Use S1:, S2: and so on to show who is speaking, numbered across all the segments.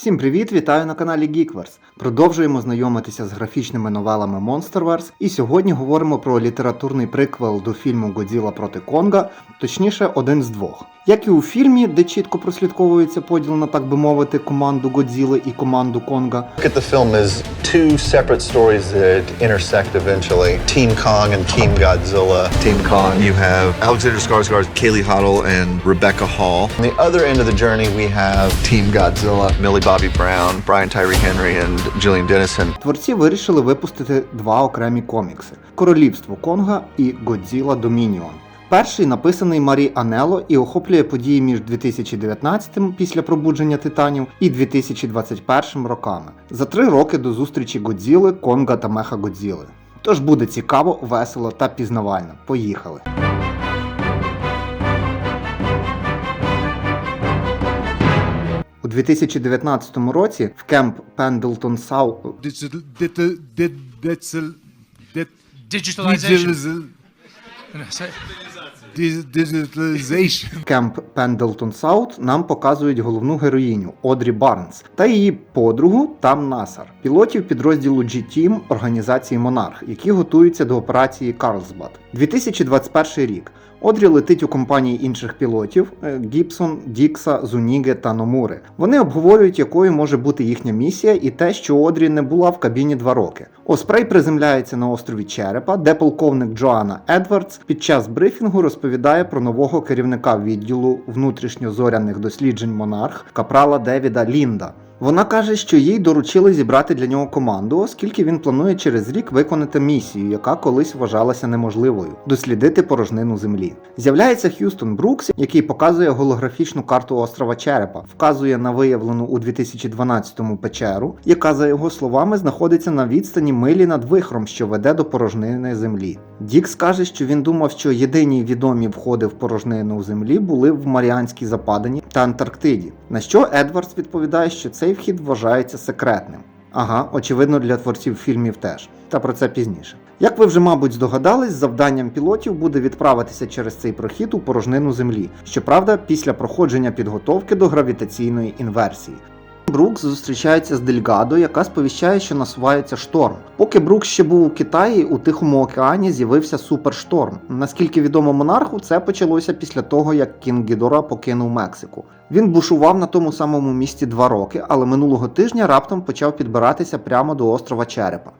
S1: Всім привіт, вітаю на каналі Geekverse. Продовжуємо знайомитися з графічними новелами Monsterverse, і сьогодні говоримо про літературний приквел до фільму Годзіла проти Конга, точніше, один з двох. Як і у фільмі, де чітко прослідковується поділ на так би мовити команду Годзіли і команду Конга,
S2: the film as two separate stories that intersect eventually. Team Kong and Team Godzilla.
S3: Team Kong, you have Alexander Skarsgård, Kaylee Hoddle, and Rebecca Hall.
S2: On the other end of the journey, we have
S3: Team Godzilla, Millie Bobby Brown, Brian Tyree Henry, and Gillian Dennison.
S1: творці вирішили випустити два окремі комікси: Королівство Конга і Годзіла Домініон. Перший написаний Марі Анело і охоплює події між 2019 після пробудження титанів і 2021 роками за три роки до зустрічі Годзіли, Конга та Меха Годзіли. Тож буде цікаво, весело та пізнавально. Поїхали! 2019 році в кемп Пендлтон Сау. Кемп Пендлтон Саут нам показують головну героїню Одрі Барнс та її подругу Там Насар, пілотів підрозділу G-Team організації Монарх, які готуються до операції Карлсбад. 2021 рік. Одрі летить у компанії інших пілотів е, Гібсон, Дікса, Зуніге та Номури. Вони обговорюють, якою може бути їхня місія, і те, що Одрі не була в кабіні два роки. Оспрей приземляється на острові Черепа, де полковник Джоанна Едвардс під час брифінгу розповідає про нового керівника відділу внутрішньозоряних досліджень Монарх капрала Девіда Лінда. Вона каже, що їй доручили зібрати для нього команду, оскільки він планує через рік виконати місію, яка колись вважалася неможливою дослідити порожнину землі. З'являється Х'юстон Брукс, який показує голографічну карту острова Черепа, вказує на виявлену у 2012-му печеру, яка, за його словами, знаходиться на відстані милі над вихром, що веде до порожнини землі. Дікс каже, що він думав, що єдині відомі входи в порожнину землі були в Маріанській Западині та Антарктиді. На що Едвардс відповідає, що цей вхід вважається секретним. Ага, очевидно, для творців фільмів теж. Та про це пізніше. Як ви вже, мабуть, здогадались, завданням пілотів буде відправитися через цей прохід у порожнину землі, щоправда, після проходження підготовки до гравітаційної інверсії. Брукс зустрічається з Дельгадо, яка сповіщає, що насувається шторм. Поки Брукс ще був у Китаї, у Тихому океані з'явився супершторм. Наскільки відомо монарху, це почалося після того, як Кінг Гідора покинув Мексику. Він бушував на тому самому місці два роки, але минулого тижня раптом почав підбиратися прямо до острова Черепа.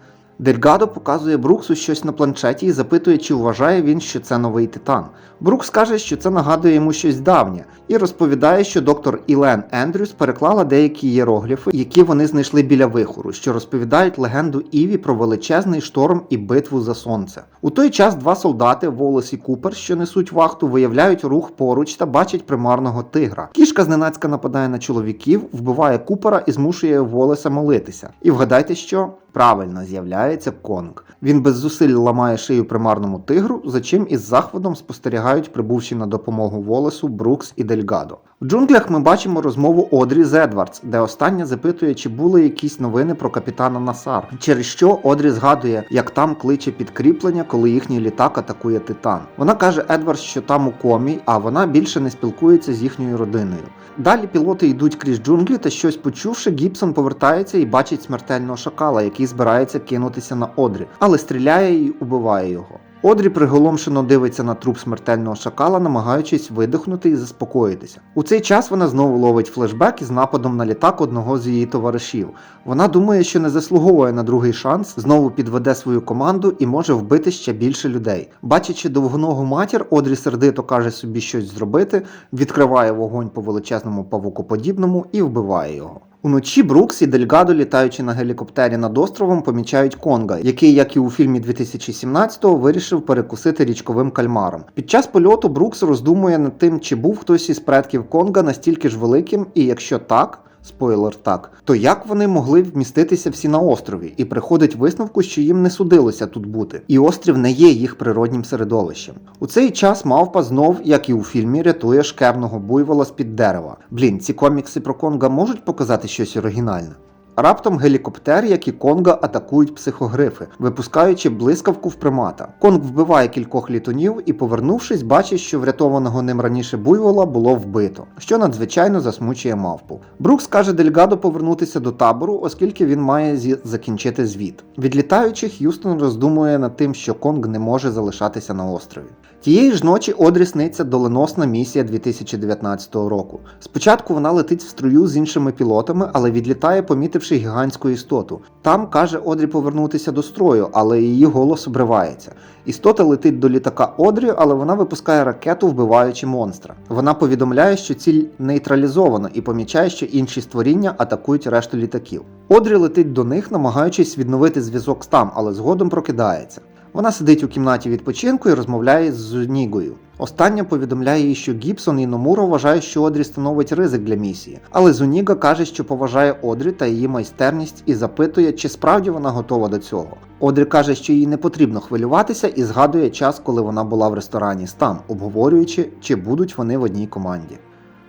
S1: Дельгадо показує Бруксу щось на планшеті і запитує, чи вважає він, що це новий титан. Брукс каже, що це нагадує йому щось давнє, і розповідає, що доктор Ілен Ендрюс переклала деякі єрогліфи, які вони знайшли біля вихору, що розповідають легенду Іві про величезний шторм і битву за сонце. У той час два солдати, Волос і Купер, що несуть вахту, виявляють рух поруч та бачать примарного тигра. Кішка зненацька нападає на чоловіків, вбиває Купера і змушує Волоса молитися. І вгадайте, що правильно з'являється Конг. Він без зусиль ламає шию примарному тигру, за чим із захватом спостерігають прибувші на допомогу Волесу Брукс і Дельгадо. В джунглях ми бачимо розмову Одрі з Едвардс, де остання запитує, чи були якісь новини про капітана Насар, через що Одрі згадує, як там кличе підкріплення, коли їхній літак атакує Титан. Вона каже Едвардс, що там у комі, а вона більше не спілкується з їхньою родиною. Далі пілоти йдуть крізь джунглі та щось почувши, Гібсон повертається і бачить смертельного шакала, який збирається кинутися на Одрі, але стріляє і убиває його. Одрі приголомшено дивиться на труп смертельного шакала, намагаючись видихнути і заспокоїтися. У цей час вона знову ловить флешбек із нападом на літак одного з її товаришів. Вона думає, що не заслуговує на другий шанс, знову підведе свою команду і може вбити ще більше людей. Бачачи довгоногу матір, Одрі сердито каже собі щось зробити, відкриває вогонь по величезному павукоподібному і вбиває його. Уночі Брукс і Дельгадо, літаючи на гелікоптері над островом, помічають Конга, який, як і у фільмі 2017-го, вирішив перекусити річковим кальмаром. Під час польоту Брукс роздумує над тим, чи був хтось із предків Конга настільки ж великим, і якщо так. Спойлер так, то як вони могли вміститися всі на острові і приходить висновку, що їм не судилося тут бути, і острів не є їх природнім середовищем. У цей час мавпа знов, як і у фільмі, рятує шкерного буйвола з під дерева. Блін, ці комікси про Конга можуть показати щось оригінальне. Раптом гелікоптер, як і Конга, атакують психогрифи, випускаючи блискавку в примата. Конг вбиває кількох літунів і, повернувшись, бачить, що врятованого ним раніше буйвола було вбито, що надзвичайно засмучує мавпу. Брукс каже Дельгадо повернутися до табору, оскільки він має закінчити звіт. Відлітаючи, Х'юстон роздумує над тим, що Конг не може залишатися на острові. Тієї ж ночі Одрі сниться доленосна місія 2019 року. Спочатку вона летить в струю з іншими пілотами, але відлітає, помітивши гігантську істоту. Там каже Одрі повернутися до строю, але її голос обривається. Істота летить до літака Одрі, але вона випускає ракету, вбиваючи монстра. Вона повідомляє, що ціль нейтралізована і помічає, що інші створіння атакують решту літаків. Одрі летить до них, намагаючись відновити зв'язок з там, але згодом прокидається. Вона сидить у кімнаті відпочинку і розмовляє з Зунігою. Остання повідомляє їй, що Гібсон і Номуро вважають, що Одрі становить ризик для місії. Але Зуніга каже, що поважає Одрі та її майстерність і запитує, чи справді вона готова до цього. Одрі каже, що їй не потрібно хвилюватися, і згадує час, коли вона була в ресторані з там, обговорюючи, чи будуть вони в одній команді.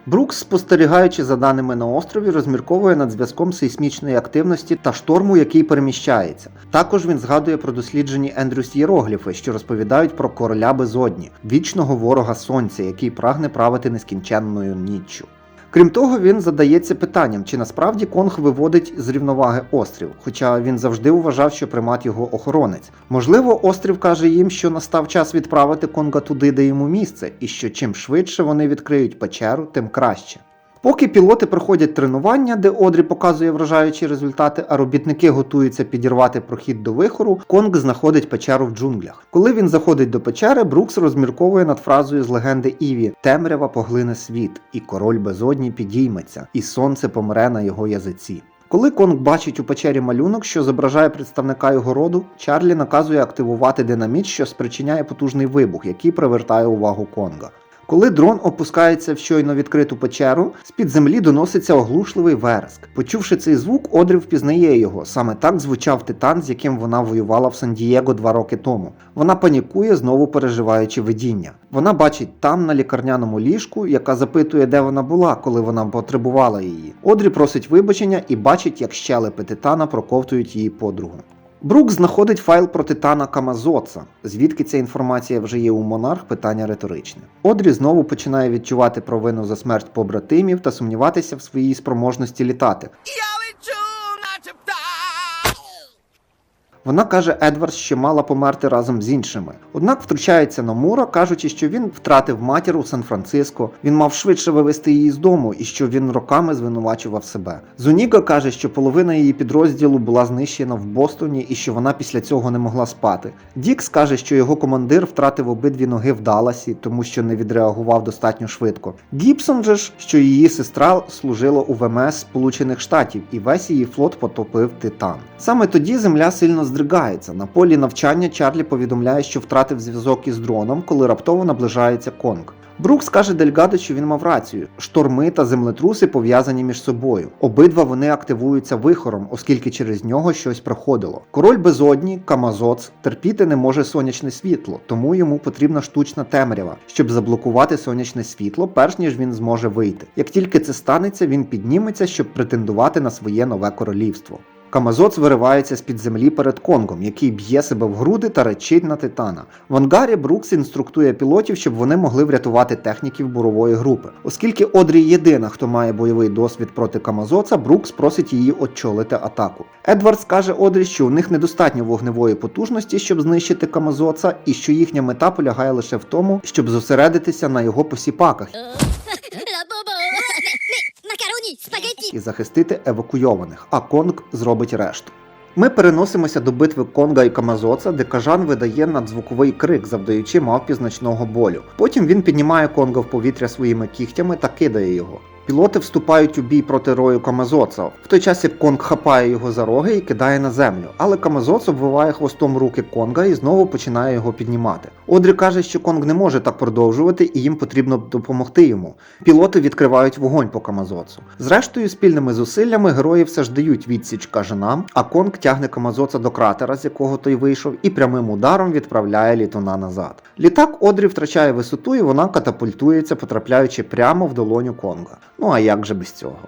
S1: Брукс, спостерігаючи за даними на острові, розмірковує над зв'язком сейсмічної активності та шторму, який переміщається. Також він згадує про досліджені Ендрюс Єрогліфи, що розповідають про короля безодні, вічного ворога сонця, який прагне правити нескінченною ніччю. Крім того, він задається питанням, чи насправді Конг виводить з рівноваги острів, хоча він завжди вважав, що примат його охоронець. Можливо, острів каже їм, що настав час відправити Конга туди, де йому місце, і що чим швидше вони відкриють печеру, тим краще. Поки пілоти проходять тренування, де Одрі показує вражаючі результати, а робітники готуються підірвати прохід до вихору, Конг знаходить печеру в джунглях. Коли він заходить до печери, Брукс розмірковує над фразою з легенди Іві Темрява поглине світ, і король безодні підійметься, і сонце помре на його язиці. Коли Конг бачить у печері малюнок, що зображає представника його роду, Чарлі наказує активувати динаміт, що спричиняє потужний вибух, який привертає увагу Конга. Коли дрон опускається в щойно відкриту печеру, з-під землі доноситься оглушливий вереск. Почувши цей звук, Одрі впізнає його. Саме так звучав титан, з яким вона воювала в Сан-Дієго два роки тому. Вона панікує, знову переживаючи видіння. Вона бачить там на лікарняному ліжку, яка запитує, де вона була, коли вона потребувала її. Одрі просить вибачення і бачить, як щелепи титана проковтують її подругу. Брук знаходить файл про титана Камазоца. Звідки ця інформація вже є у монарх? Питання риторичне. Одрі знову починає відчувати провину за смерть побратимів та сумніватися в своїй спроможності літати. Вона каже Едвардс, що мала померти разом з іншими. Однак втручається Номура, кажучи, що він втратив матір у Сан-Франциско, він мав швидше вивезти її з дому і що він роками звинувачував себе. Зуніга каже, що половина її підрозділу була знищена в Бостоні і що вона після цього не могла спати. Дікс каже, що його командир втратив обидві ноги в Далласі, тому що не відреагував достатньо швидко. Гібсон же ж, що її сестра служила у ВМС Сполучених Штатів, і весь її флот потопив Титан. Саме тоді земля сильно здригається. На полі навчання Чарлі повідомляє, що втратив зв'язок із дроном, коли раптово наближається Конг. Брукс каже Дельгадо, що він мав рацію. Шторми та землетруси пов'язані між собою. Обидва вони активуються вихором, оскільки через нього щось проходило. Король безодні, Камазоц, терпіти не може сонячне світло, тому йому потрібна штучна темрява, щоб заблокувати сонячне світло, перш ніж він зможе вийти. Як тільки це станеться, він підніметься, щоб претендувати на своє нове королівство. Камазоц виривається з-під землі перед Конгом, який б'є себе в груди та речить на титана. В ангарі Брукс інструктує пілотів, щоб вони могли врятувати техніків бурової групи. Оскільки Одрі єдина, хто має бойовий досвід проти Камазоца, Брукс просить її очолити атаку. Едвардс каже Одрі, що у них недостатньо вогневої потужності, щоб знищити Камазоца, і що їхня мета полягає лише в тому, щоб зосередитися на його посіпаках і захистити евакуйованих, а Конг зробить решту. Ми переносимося до битви Конга і Камазоца, де кажан видає надзвуковий крик, завдаючи мавпі значного болю. Потім він піднімає Конга в повітря своїми кігтями та кидає його. Пілоти вступають у бій проти рою Камазоца, в той час як Конг хапає його за роги і кидає на землю. Але Камазоц обвиває хвостом руки Конга і знову починає його піднімати. Одрі каже, що Конг не може так продовжувати і їм потрібно допомогти йому. Пілоти відкривають вогонь по Камазоцу. Зрештою, спільними зусиллями герої все ж дають відсіч кажанам, а Конг тягне Камазоца до кратера, з якого той вийшов, і прямим ударом відправляє літуна назад. Літак Одрі втрачає висоту і вона катапультується, потрапляючи прямо в долоню Конга. Ну а як же без цього?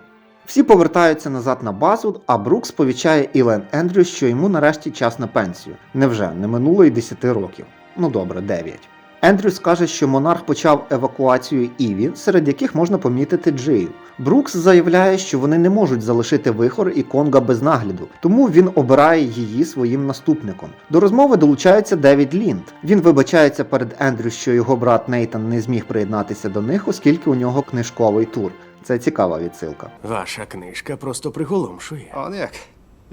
S1: Всі повертаються назад на базу, а Брукс сповіщає Ілен Ендрюс, що йому нарешті час на пенсію. Невже не минуло й 10 років? Ну добре, 9. Ендрюс каже, що монарх почав евакуацію Іві, серед яких можна помітити Джею. Брукс заявляє, що вони не можуть залишити вихор і Конга без нагляду, тому він обирає її своїм наступником. До розмови долучається Девід Лінд. Він вибачається перед Ендрюс, що його брат Нейтан не зміг приєднатися до них, оскільки у нього книжковий тур. Це цікава відсилка.
S4: Ваша книжка просто приголомшує.
S5: Он як.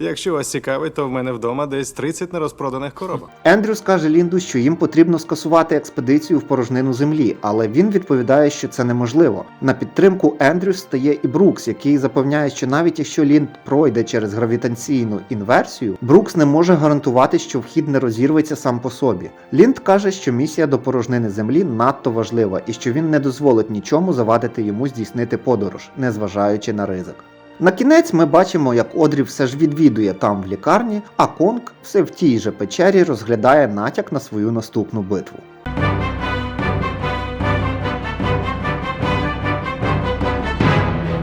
S5: Якщо вас цікавить, то в мене вдома десь 30 нерозпроданих коробок.
S1: Ендрюс каже Лінду, що їм потрібно скасувати експедицію в порожнину землі, але він відповідає, що це неможливо. На підтримку Ендрюс стає і Брукс, який запевняє, що навіть якщо Лінд пройде через гравітаційну інверсію, Брукс не може гарантувати, що вхід не розірветься сам по собі. Лінд каже, що місія до порожнини землі надто важлива і що він не дозволить нічому завадити йому здійснити подорож, незважаючи на ризик. На кінець ми бачимо, як Одрі все ж відвідує там в лікарні, а Конг все в тій же печері розглядає натяк на свою наступну битву.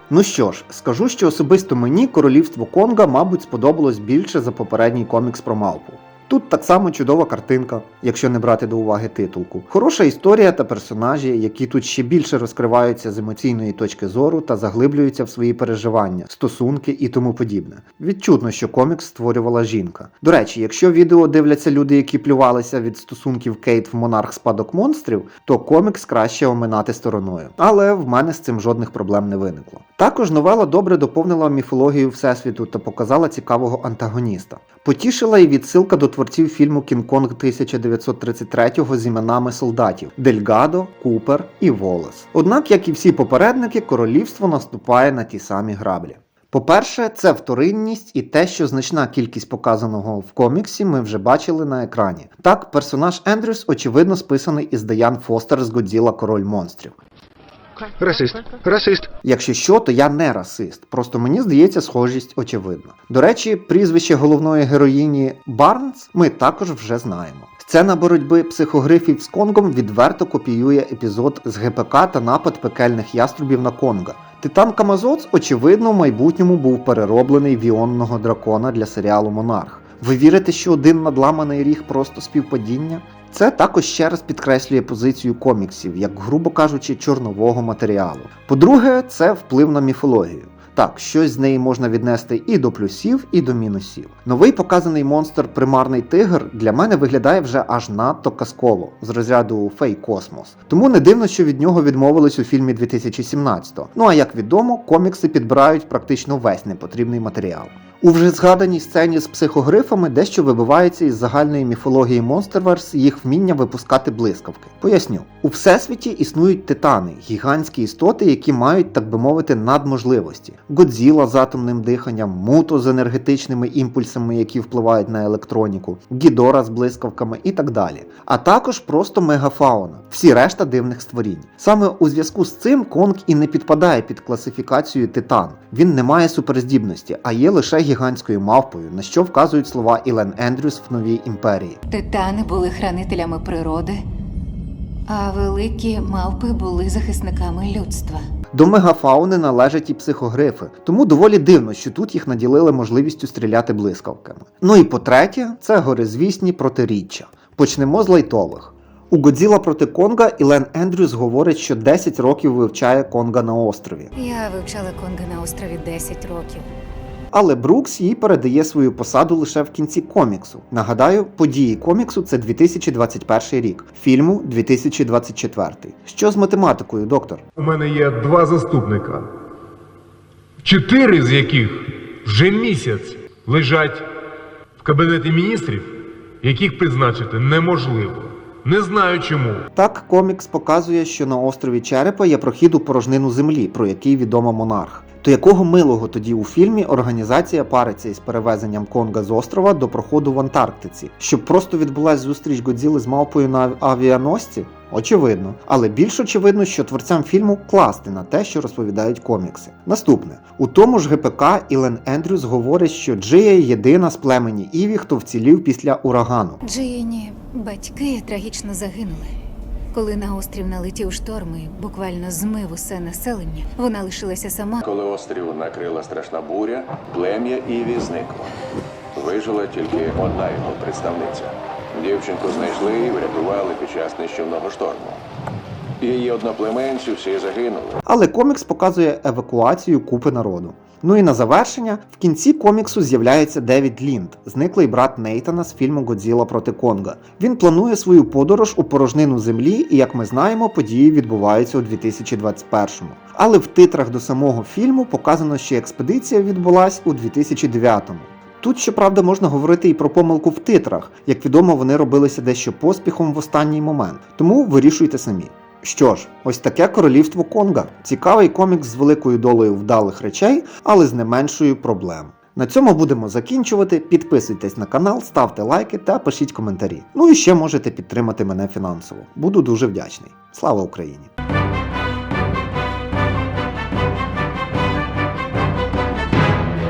S1: Ну що ж, скажу, що особисто мені королівство Конга, мабуть, сподобалось більше за попередній комікс про мавпу. Тут так само чудова картинка, якщо не брати до уваги титулку. Хороша історія та персонажі, які тут ще більше розкриваються з емоційної точки зору та заглиблюються в свої переживання, стосунки і тому подібне. Відчутно, що комікс створювала жінка. До речі, якщо відео дивляться люди, які плювалися від стосунків Кейт в монарх спадок монстрів, то комікс краще оминати стороною. Але в мене з цим жодних проблем не виникло. Також новела добре доповнила міфологію Всесвіту та показала цікавого антагоніста. Потішила і відсилка до творців фільму Кінг-Конг 1933 з іменами солдатів Дельгадо, Купер і Волес. Однак, як і всі попередники, королівство наступає на ті самі граблі. По-перше, це вторинність і те, що значна кількість показаного в коміксі ми вже бачили на екрані. Так, персонаж Ендрюс очевидно списаний із Даян Фостер з Годзіла Король монстрів.
S3: Расист. Расист.
S1: Якщо що, то я не расист. Просто мені здається, схожість очевидна. До речі, прізвище головної героїні Барнс ми також вже знаємо. Сцена боротьби психогрифів з Конгом відверто копіює епізод з ГПК та напад пекельних яструбів на Конга. Титан Камазоц, очевидно, в майбутньому був перероблений в іонного дракона для серіалу Монарх. Ви вірите, що один надламаний ріг просто співпадіння? Це також ще раз підкреслює позицію коміксів, як, грубо кажучи, чорнового матеріалу. По-друге, це вплив на міфологію. Так, щось з неї можна віднести і до плюсів, і до мінусів. Новий показаний монстр примарний тигр для мене виглядає вже аж надто казково з розряду фей космос. Тому не дивно, що від нього відмовились у фільмі 2017-го. Ну а як відомо, комікси підбирають практично весь непотрібний матеріал. У вже згаданій сцені з психогрифами дещо вибивається із загальної міфології Monsterverse їх вміння випускати блискавки. Поясню, у всесвіті існують титани, гігантські істоти, які мають, так би мовити, надможливості. Годзіла з атомним диханням, Муто з енергетичними імпульсами, які впливають на електроніку, Гідора з блискавками і так далі. А також просто мегафауна, всі решта дивних створінь. Саме у зв'язку з цим Конг і не підпадає під класифікацію титан. Він не має суперздібності, а є лише гігантською мавпою, на що вказують слова Ілен Ендрюс в новій імперії.
S6: Титани були хранителями природи, а великі мавпи були захисниками людства.
S1: До мегафауни належать і психогрифи, тому доволі дивно, що тут їх наділили можливістю стріляти блискавками. Ну і по-третє, це горизвісні протиріччя. Почнемо з лайтових. У Годзіла проти Конга Ілен Ендрюс говорить, що 10 років вивчає Конга на острові.
S6: Я вивчала Конга на острові 10 років.
S1: Але Брукс їй передає свою посаду лише в кінці коміксу. Нагадаю, події коміксу це 2021 рік, фільму 2024. Що з математикою, доктор?
S7: У мене є два заступника, чотири з яких вже місяць лежать в кабінеті міністрів, яких призначити неможливо. Не знаю чому.
S1: Так, комікс показує, що на острові Черепа є прохід у порожнину землі, про який відомо монарх. То якого милого тоді у фільмі організація париться із перевезенням Конга з острова до проходу в Антарктиці, щоб просто відбулась зустріч Годзіли з мавпою на авіаносці? Очевидно, але більш очевидно, що творцям фільму класти на те, що розповідають комікси. Наступне у тому ж ГПК Ілен Ендрюс говорить, що Джия єдина з племені Іві, хто вцілів після урагану.
S6: Джиїні батьки трагічно загинули, Коли на острів налетів шторм і буквально змив усе населення, вона лишилася сама.
S8: Коли острів накрила страшна буря, плем'я Іві зникло. Вижила тільки одна його представниця. Дівчинку знайшли і врятували під час нищівного шторму. Її одноплеменці всі загинули.
S1: Але комікс показує евакуацію купи народу. Ну і на завершення, в кінці коміксу з'являється Девід Лінд, зниклий брат Нейтана з фільму Годзіла проти Конга. Він планує свою подорож у порожнину землі, і як ми знаємо, події відбуваються у 2021-му. Але в титрах до самого фільму показано, що експедиція відбулась у 2009-му. Тут, щоправда, можна говорити і про помилку в титрах. Як відомо, вони робилися дещо поспіхом в останній момент, тому вирішуйте самі. Що ж, ось таке королівство Конга. Цікавий комікс з великою долею вдалих речей, але з не меншою проблем. На цьому будемо закінчувати. Підписуйтесь на канал, ставте лайки та пишіть коментарі. Ну і ще можете підтримати мене фінансово. Буду дуже вдячний. Слава Україні!